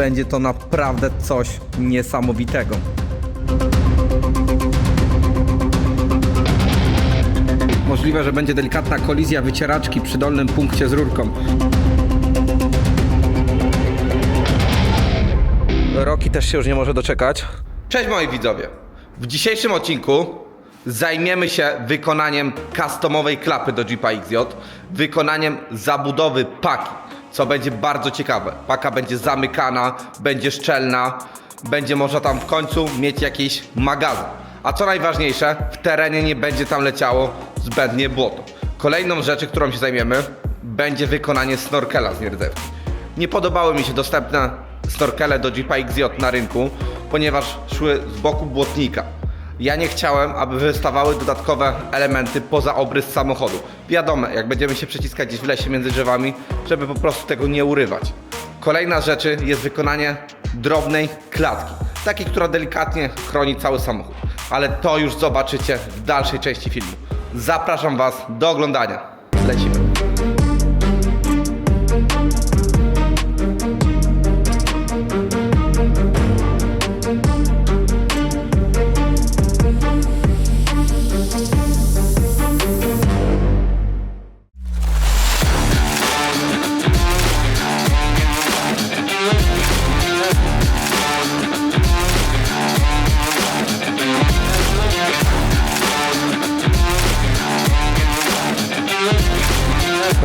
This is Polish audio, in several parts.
Będzie to naprawdę coś niesamowitego. Możliwe, że będzie delikatna kolizja wycieraczki przy dolnym punkcie z rurką. Roki też się już nie może doczekać. Cześć moi widzowie! W dzisiejszym odcinku zajmiemy się wykonaniem customowej klapy do Jeepa XJ, wykonaniem zabudowy paki, co będzie bardzo ciekawe. Paka będzie zamykana, będzie szczelna, będzie można tam w końcu mieć jakiś magazyn. A co najważniejsze, w terenie nie będzie tam leciało zbędnie błoto. Kolejną rzeczy, którą się zajmiemy, będzie wykonanie snorkela z nierdzewki. Nie podobały mi się dostępne snorkele do Jeepa XJ na rynku, ponieważ szły z boku błotnika. Ja nie chciałem, aby wystawały dodatkowe elementy poza obrys samochodu. Wiadomo, jak będziemy się przeciskać gdzieś w lesie między drzewami, żeby po prostu tego nie urywać. Kolejna rzecz jest wykonanie drobnej klatki, takiej, która delikatnie chroni cały samochód. Ale to już zobaczycie w dalszej części filmu. Zapraszam Was do oglądania. Lecimy.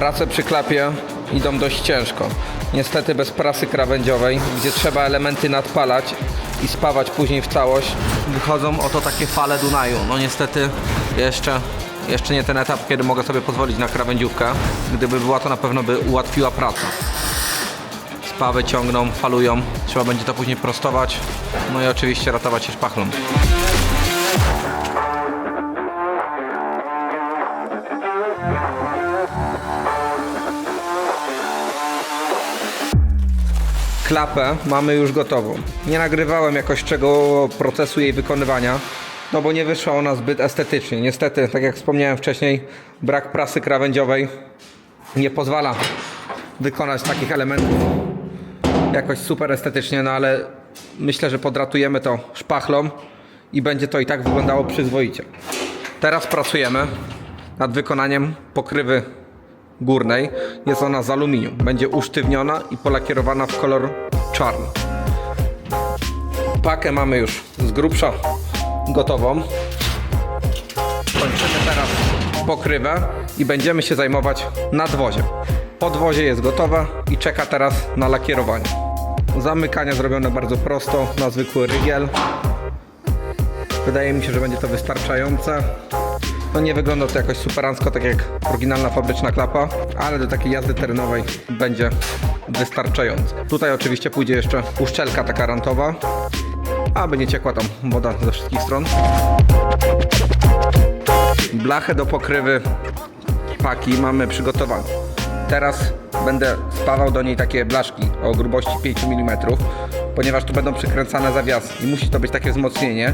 Prace przy klapie idą dość ciężko. Niestety bez prasy krawędziowej, gdzie trzeba elementy nadpalać i spawać później w całość, wychodzą oto takie fale Dunaju. No niestety jeszcze, jeszcze nie ten etap, kiedy mogę sobie pozwolić na krawędziówkę. Gdyby była, to na pewno by ułatwiła pracę. Spawy ciągną, falują, trzeba będzie to później prostować, no i oczywiście ratować się szpachlą. Klapę mamy już gotową. Nie nagrywałem jakoś czego procesu jej wykonywania, no bo nie wyszła ona zbyt estetycznie. Niestety, tak jak wspomniałem wcześniej, brak prasy krawędziowej nie pozwala wykonać takich elementów jakoś super estetycznie, no ale myślę, że podratujemy to szpachlą i będzie to i tak wyglądało przyzwoicie. Teraz pracujemy nad wykonaniem pokrywy górnej. Jest ona z aluminium. Będzie usztywniona i polakierowana w kolor czarny. Pakę mamy już z grubsza gotową. Kończymy teraz pokrywę i będziemy się zajmować nadwoziem. Podwozie jest gotowe i czeka teraz na lakierowanie. Zamykania zrobione bardzo prosto na zwykły rygiel. Wydaje mi się, że będzie to wystarczające. No nie wygląda to jakoś superancko, tak jak oryginalna fabryczna klapa, ale do takiej jazdy terenowej będzie wystarczająco. Tutaj oczywiście pójdzie jeszcze uszczelka taka rantowa, aby nie ciekła tam woda ze wszystkich stron. Blachę do pokrywy paki mamy przygotowaną. Teraz będę spawał do niej takie blaszki o grubości 5 mm, ponieważ tu będą przykręcane zawiasy i musi to być takie wzmocnienie,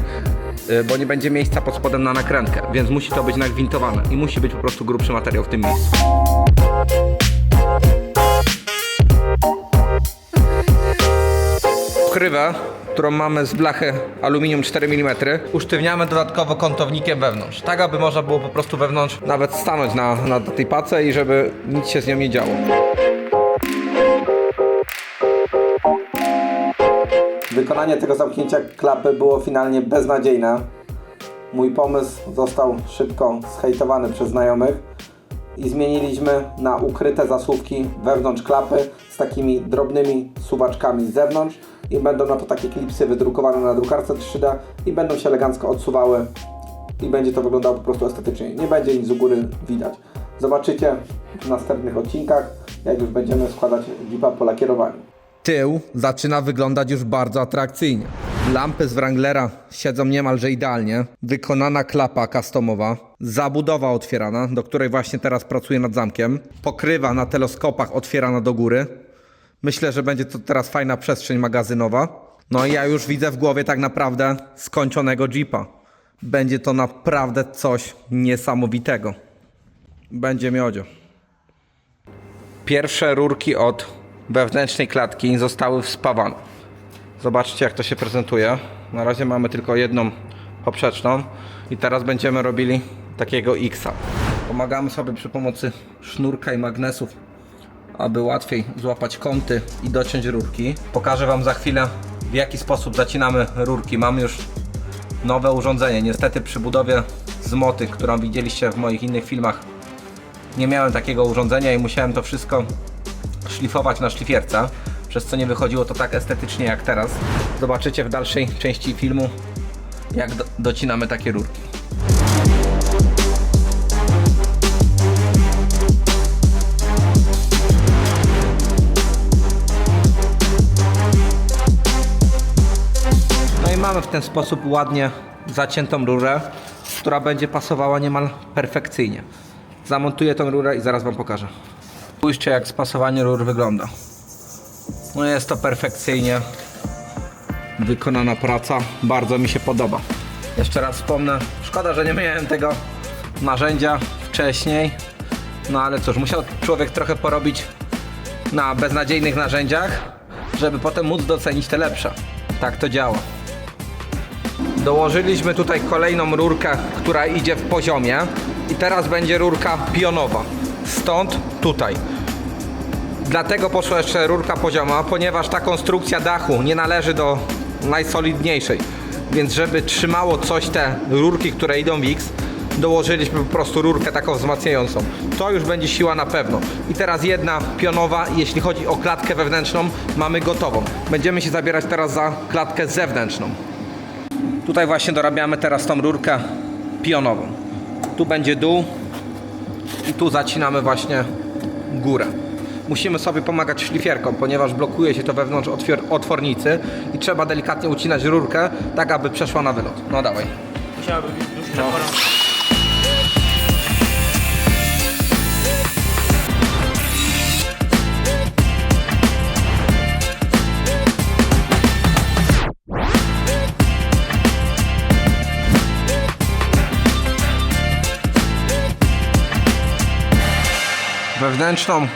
bo nie będzie miejsca pod spodem na nakrętkę, więc musi to być nagwintowane i musi być po prostu grubszy materiał w tym miejscu. Pokrywę, którą mamy z blachy aluminium 4 mm, usztywniamy dodatkowo kątownikiem wewnątrz, tak aby można było po prostu wewnątrz nawet stanąć na, na tej pace i żeby nic się z nią nie działo. Wykonanie tego zamknięcia klapy było finalnie beznadziejne. Mój pomysł został szybko zhejtowany przez znajomych i zmieniliśmy na ukryte zasuwki wewnątrz klapy z takimi drobnymi suwaczkami z zewnątrz i będą na to takie klipsy wydrukowane na drukarce 3D i będą się elegancko odsuwały i będzie to wyglądało po prostu estetycznie. Nie będzie nic z góry widać. Zobaczycie w następnych odcinkach, jak już będziemy składać Jeepa po lakierowaniu. Tył zaczyna wyglądać już bardzo atrakcyjnie. Lampy z Wranglera siedzą niemalże idealnie. Wykonana klapa customowa. Zabudowa otwierana, do której właśnie teraz pracuję nad zamkiem. Pokrywa na teleskopach otwierana do góry. Myślę, że będzie to teraz fajna przestrzeń magazynowa. No i ja już widzę w głowie tak naprawdę skończonego Jeepa. Będzie to naprawdę coś niesamowitego. Będzie miodzio. Pierwsze rurki od wewnętrznej klatki zostały wspawane. Zobaczcie jak to się prezentuje. Na razie mamy tylko jedną poprzeczną i teraz będziemy robili takiego X-a. Pomagamy sobie przy pomocy sznurka i magnesów, aby łatwiej złapać kąty i dociąć rurki. Pokażę Wam za chwilę w jaki sposób zacinamy rurki. Mamy już nowe urządzenie. Niestety przy budowie z moty, którą widzieliście w moich innych filmach, nie miałem takiego urządzenia i musiałem to wszystko szlifować na szlifierce, przez co nie wychodziło to tak estetycznie jak teraz. Zobaczycie w dalszej części filmu, jak do, docinamy takie rurki. No i mamy w ten sposób ładnie zaciętą rurę, która będzie pasowała niemal perfekcyjnie. Zamontuję tą rurę i zaraz Wam pokażę. Spójrzcie jak spasowanie rur wygląda. No jest to perfekcyjnie wykonana praca. Bardzo mi się podoba. Jeszcze raz wspomnę, szkoda, że nie miałem tego narzędzia wcześniej. No ale cóż, musiał człowiek trochę porobić na beznadziejnych narzędziach, żeby potem móc docenić te lepsze. Tak to działa. Dołożyliśmy tutaj kolejną rurkę, która idzie w poziomie i teraz będzie rurka pionowa. Stąd tutaj. Dlatego poszła jeszcze rurka pozioma, ponieważ ta konstrukcja dachu nie należy do najsolidniejszej. Więc żeby trzymało coś te rurki, które idą w X, dołożyliśmy po prostu rurkę taką wzmacniającą. To już będzie siła na pewno. I teraz jedna pionowa, jeśli chodzi o klatkę wewnętrzną, mamy gotową. Będziemy się zabierać teraz za klatkę zewnętrzną. Tutaj właśnie dorabiamy teraz tą rurkę pionową. Tu będzie dół i tu zacinamy właśnie górę. Musimy sobie pomagać szlifierką, ponieważ blokuje się to wewnątrz otwornicy i trzeba delikatnie ucinać rurkę, tak aby przeszła na wylot. No dawaj. Musiałaby być dłuższa pora. Wewnętrzną,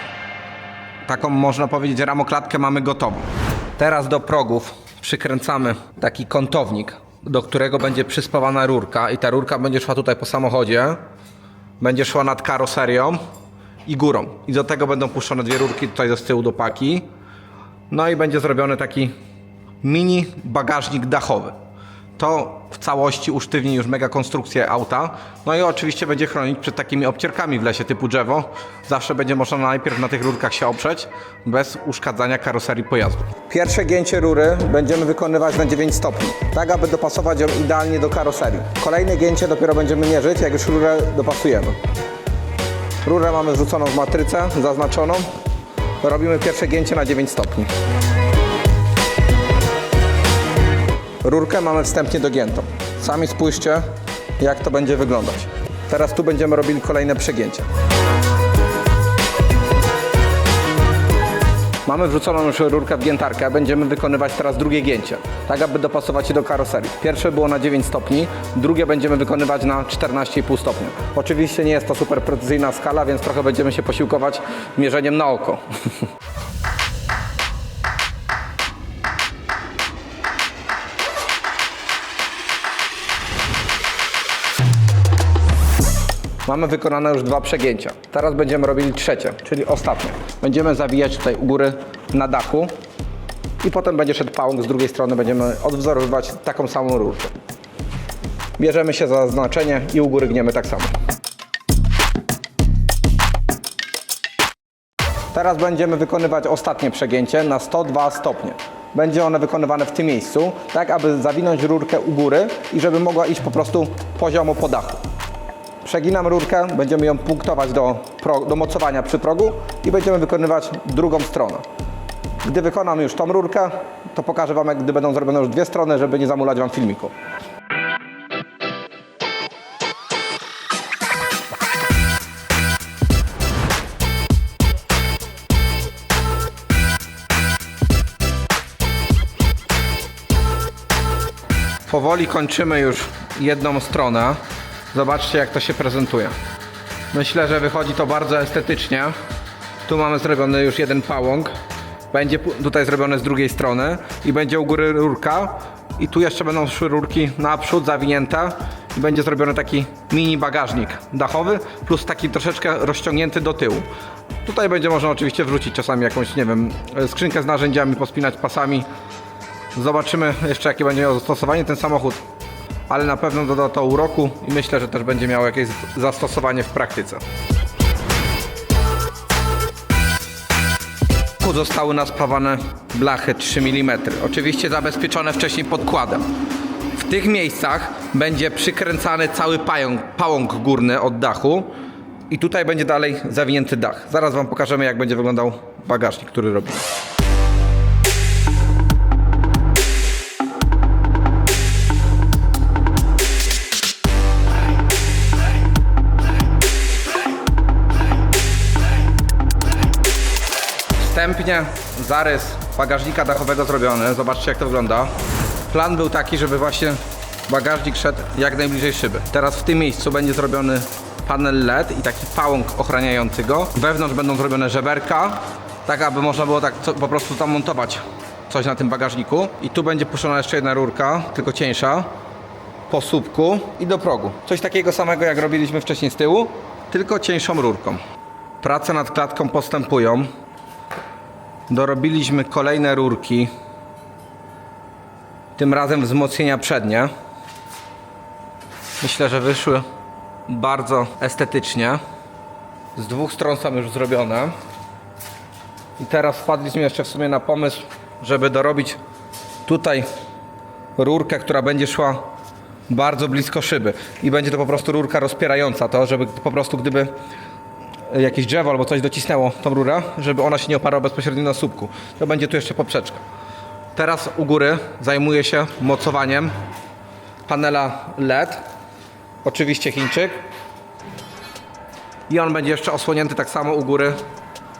taką można powiedzieć ramoklatkę mamy gotową. Teraz do progów przykręcamy taki kątownik, do którego będzie przyspawana rurka i ta rurka będzie szła tutaj po samochodzie, będzie szła nad karoserią i górą. I do tego będą puszczone dwie rurki tutaj z tyłu do paki. No i będzie zrobiony taki mini bagażnik dachowy. To w całości usztywni już mega konstrukcję auta. No i oczywiście będzie chronić przed takimi obcierkami w lesie typu drzewo. Zawsze będzie można najpierw na tych rurkach się oprzeć, bez uszkadzania karoserii pojazdu. Pierwsze gięcie rury będziemy wykonywać na 9 stopni, tak aby dopasować ją idealnie do karoserii. Kolejne gięcie dopiero będziemy mierzyć, jak już rurę dopasujemy. Rurę mamy wrzuconą w matrycę, zaznaczoną. Robimy pierwsze gięcie na 9 stopni. Rurkę mamy wstępnie dogiętą. Sami spójrzcie, jak to będzie wyglądać. Teraz tu będziemy robili kolejne przegięcie. Mamy wrzuconą już rurkę w giętarkę, będziemy wykonywać teraz drugie gięcie, tak aby dopasować się do karoserii. Pierwsze było na 9 stopni, drugie będziemy wykonywać na 14,5 stopnia. Oczywiście nie jest to super precyzyjna skala, więc trochę będziemy się posiłkować mierzeniem na oko. Mamy wykonane już dwa przegięcia. Teraz będziemy robili trzecie, czyli ostatnie. Będziemy zawijać tutaj u góry na dachu i potem będzie szedł pałąk z drugiej strony, będziemy odwzorowywać taką samą rurkę. Bierzemy się za znaczenie i u góry gniemy tak samo. Teraz będziemy wykonywać ostatnie przegięcie na 102 stopnie. Będzie one wykonywane w tym miejscu, tak aby zawinąć rurkę u góry i żeby mogła iść po prostu poziomo po dachu. Przeginam rurkę, będziemy ją punktować do, do mocowania przy progu i będziemy wykonywać drugą stronę. Gdy wykonam już tą rurkę, to pokażę Wam, jak gdy będą zrobione już dwie strony, żeby nie zamulać Wam filmiku. Powoli kończymy już jedną stronę. Zobaczcie, jak to się prezentuje. Myślę, że wychodzi to bardzo estetycznie. Tu mamy zrobiony już jeden pałąk. będzie tutaj zrobione z drugiej strony i będzie u góry rurka i tu jeszcze będą szły rurki naprzód zawinięte i będzie zrobiony taki mini bagażnik dachowy plus taki troszeczkę rozciągnięty do tyłu. Tutaj będzie można oczywiście wrzucić czasami jakąś, nie wiem, skrzynkę z narzędziami, pospinać pasami. Zobaczymy jeszcze jakie będzie miał zastosowanie ten samochód, ale na pewno doda to uroku i myślę, że też będzie miał jakieś zastosowanie w praktyce. Zostały naspawane blachy 3 mm. Oczywiście zabezpieczone wcześniej podkładem. W tych miejscach będzie przykręcany cały pająk, pałąk górny od dachu i tutaj będzie dalej zawinięty dach. Zaraz Wam pokażemy jak będzie wyglądał bagażnik, który robimy. Wstępnie zarys bagażnika dachowego zrobiony. Zobaczcie jak to wygląda. Plan był taki, żeby właśnie bagażnik szedł jak najbliżej szyby. Teraz w tym miejscu będzie zrobiony panel LED i taki pałąk ochraniający go. Wewnątrz będą zrobione żeberka, tak aby można było tak po prostu tam montować coś na tym bagażniku. I tu będzie puszczona jeszcze jedna rurka, tylko cieńsza, po słupku i do progu. Coś takiego samego jak robiliśmy wcześniej z tyłu, tylko cieńszą rurką. Prace nad klatką postępują. Dorobiliśmy kolejne rurki. Tym razem wzmocnienia przednie. Myślę, że wyszły bardzo estetycznie. Z dwóch stron są już zrobione. I teraz wpadliśmy jeszcze w sumie na pomysł, żeby dorobić tutaj rurkę, która będzie szła bardzo blisko szyby. I będzie to po prostu rurka rozpierająca to, żeby po prostu gdyby jakieś drzewo albo coś docisnęło tą rurę, żeby ona się nie oparła bezpośrednio na słupku. To będzie tu jeszcze poprzeczka. Teraz u góry zajmuję się mocowaniem panela LED. Oczywiście Chińczyk. I on będzie jeszcze osłonięty tak samo u góry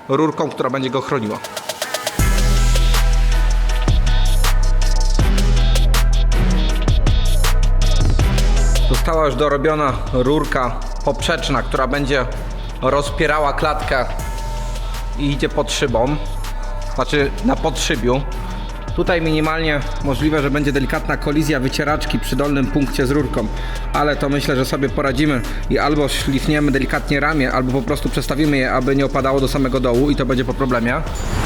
rurką, która będzie go chroniła. Została już dorobiona rurka poprzeczna, która będzie rozpierała klatkę i idzie pod szybą, znaczy na podszybiu. Tutaj minimalnie możliwe, że będzie delikatna kolizja wycieraczki przy dolnym punkcie z rurką, ale to myślę, że sobie poradzimy i albo szlifniemy delikatnie ramię, albo po prostu przestawimy je, aby nie opadało do samego dołu i to będzie po problemie.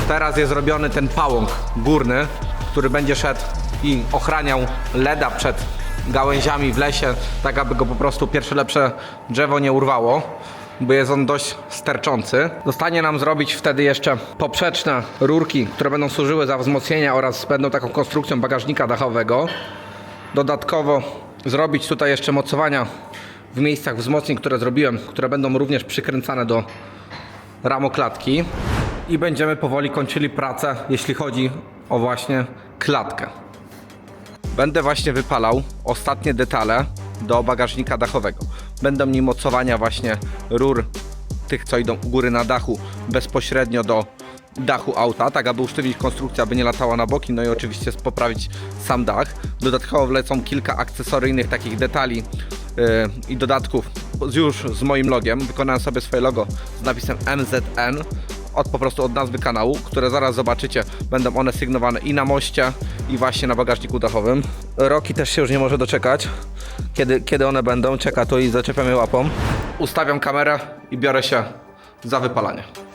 Teraz jest zrobiony ten pałąk górny, który będzie szedł i ochraniał leda przed gałęziami w lesie, tak aby go po prostu pierwsze lepsze drzewo nie urwało bo jest on dość sterczący. Zostanie nam zrobić wtedy jeszcze poprzeczne rurki, które będą służyły za wzmocnienia oraz będą taką konstrukcją bagażnika dachowego. Dodatkowo zrobić tutaj jeszcze mocowania w miejscach wzmocnień, które zrobiłem, które będą również przykręcane do ramoklatki i będziemy powoli kończyli pracę, jeśli chodzi o właśnie klatkę. Będę właśnie wypalał ostatnie detale do bagażnika dachowego. Będą nim mocowania właśnie rur tych, co idą u góry na dachu bezpośrednio do dachu auta, tak aby usztywnić konstrukcję, aby nie latała na boki, no i oczywiście poprawić sam dach. Dodatkowo wlecą kilka akcesoryjnych takich detali yy, i dodatków już z moim logiem. Wykonałem sobie swoje logo z napisem MZN od po prostu od nazwy kanału, które zaraz zobaczycie. Będą one sygnowane i na moście, i właśnie na bagażniku dachowym. Roki też się już nie może doczekać, kiedy, kiedy one będą. Czeka tu i zaczepiam je łapą. Ustawiam kamerę i biorę się za wypalanie.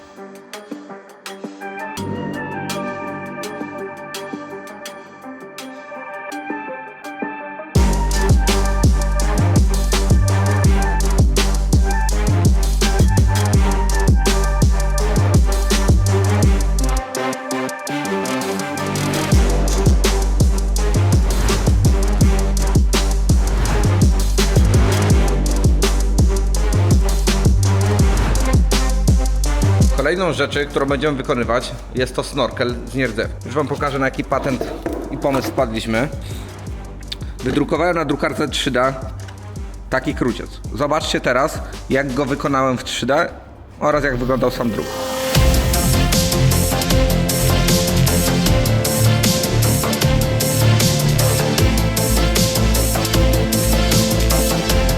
Kolejną rzeczy, którą będziemy wykonywać jest to snorkel z nierdzew. Już Wam pokażę na jaki patent i pomysł wpadliśmy. Wydrukowałem na drukarce 3D taki kruciec. Zobaczcie teraz jak go wykonałem w 3D oraz jak wyglądał sam druk.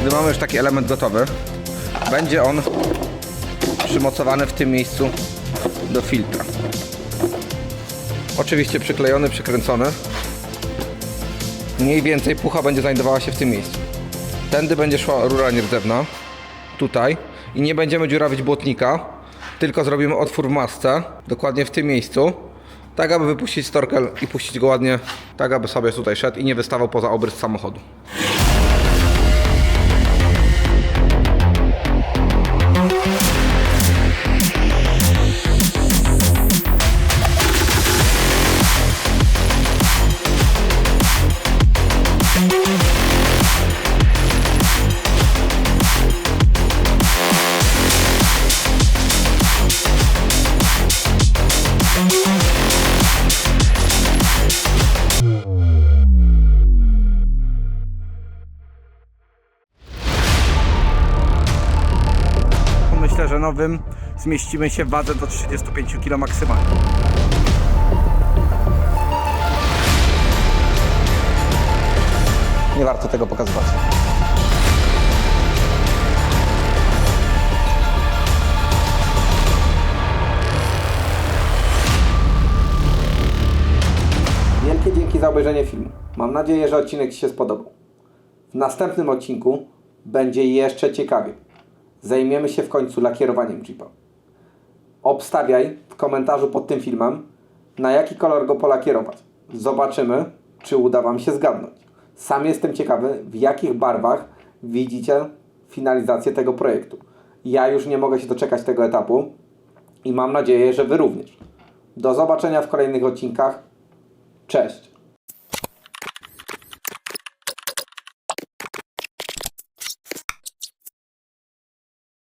Gdy mamy już taki element gotowy, będzie on przymocowany w tym miejscu do filtra. Oczywiście przyklejony, przykręcony. Mniej więcej pucha będzie znajdowała się w tym miejscu. Tędy będzie szła rura nierdzewna. Tutaj. I nie będziemy dziurawić błotnika, tylko zrobimy otwór w masce, dokładnie w tym miejscu. Tak, aby wypuścić storkel i puścić go ładnie, tak aby sobie tutaj szedł i nie wystawał poza obrys samochodu. Że nowym zmieścimy się w wadze do 35 kg maksymalnie. Nie warto tego pokazywać. Wielkie dzięki za obejrzenie filmu. Mam nadzieję, że odcinek Ci się spodobał. W następnym odcinku będzie jeszcze ciekawiej. Zajmiemy się w końcu lakierowaniem Jeepa. Obstawiaj w komentarzu pod tym filmem, na jaki kolor go polakierować. Zobaczymy, czy uda Wam się zgadnąć. Sam jestem ciekawy, w jakich barwach widzicie finalizację tego projektu. Ja już nie mogę się doczekać tego etapu i mam nadzieję, że Wy również. Do zobaczenia w kolejnych odcinkach. Cześć!